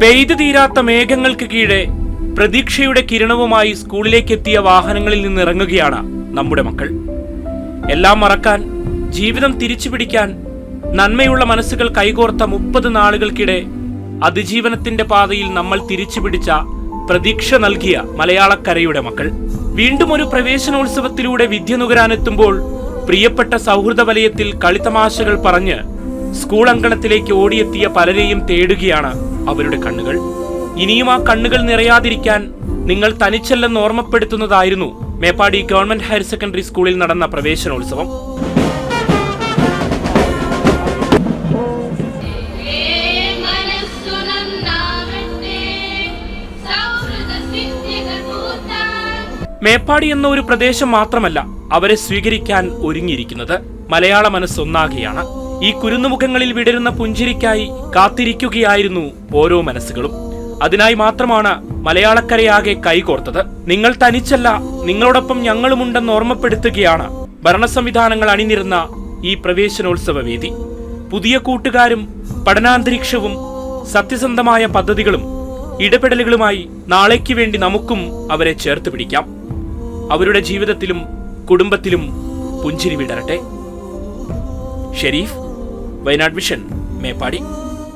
പെയ്തു തീരാത്ത മേഘങ്ങൾക്ക് കീഴെ പ്രതീക്ഷയുടെ കിരണവുമായി സ്കൂളിലേക്ക് എത്തിയ വാഹനങ്ങളിൽ നിന്ന് ഇറങ്ങുകയാണ് നമ്മുടെ മക്കൾ. എല്ലാം മറക്കാൻ ജീവിതം തിരിച്ചു പിടിക്കാൻ നന്മയുള്ള മനസ്സുകൾ കൈകോർത്ത മുപ്പത് നാളുകൾക്കിടെ അതിജീവനത്തിന്റെ പാതയിൽ നമ്മൾ തിരിച്ചു പിടിച്ച പ്രതീക്ഷ നൽകിയ മലയാളക്കരയുടെ മക്കൾ. വീണ്ടും ഒരു പ്രവേശനോത്സവത്തിലൂടെ വിദ്യ നുകരാനെത്തുമ്പോൾ പ്രിയപ്പെട്ട സൗഹൃദ വലയത്തിൽ കളിത്തമാശകൾ പറഞ്ഞ് സ്കൂൾ അങ്കണത്തിലേക്ക് ഓടിയെത്തിയ പലരെയും തേടുകയാണ് അവരുടെ കണ്ണുകൾ. ഇനിയും ആ കണ്ണുകൾ നിറയാതിരിക്കാൻ നിങ്ങൾ തനിച്ചല്ലെന്ന് ഓർമ്മപ്പെടുത്തുന്നതായിരുന്നു മേപ്പാടി ഗവൺമെന്റ് ഹയർ സെക്കൻഡറി സ്കൂളിൽ നടന്ന പ്രവേശനോത്സവം. മേപ്പാടി എന്ന ഒരു പ്രദേശം മാത്രമല്ല അവരെ സ്വീകരിക്കാൻ ഒരുങ്ങിയിരിക്കുന്നത്. മലയാള മനസ്സൊന്നാകെയാണ് ഈ കുരുന്നുമുഖങ്ങളിൽ വിടരുന്ന പുഞ്ചിരിക്കായി കാത്തിരിക്കുകയായിരുന്നു ഓരോ മനസ്സുകളും. അതിനായി മാത്രമാണ് മലയാളക്കരയാകെ കൈകോർത്തത് നിങ്ങൾ തനിച്ചല്ല നിങ്ങളോടൊപ്പം ഞങ്ങളുമുണ്ടെന്ന് ഓർമ്മപ്പെടുത്തുകയാണ് ഭരണസംവിധാനങ്ങൾ അണിനിരുന്ന ഈ പ്രവേശനോത്സവ വേദി. പുതിയ കൂട്ടുകാരും പഠനാന്തരീക്ഷവും സത്യസന്ധമായ പദ്ധതികളും ഇടപെടലുകളുമായി നാളേക്ക് വേണ്ടി നമുക്കും അവരെ ചേർത്ത് പിടിക്കാം. അവരുടെ ജീവിതത്തിലും കുടുംബത്തിലും പുഞ്ചിരി വിടരട്ടെ. ഷെരീഫ് വയനാട് വിഷൻ മേപ്പാടി